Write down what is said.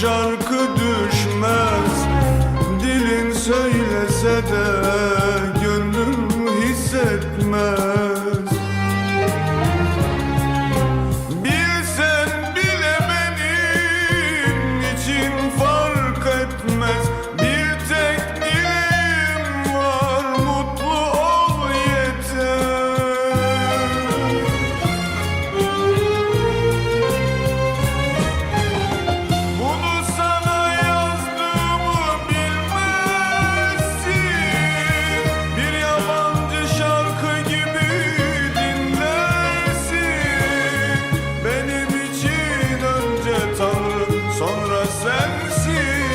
şarkı düşmez. Dilin söylese de gönlüm hissetmez. sensin.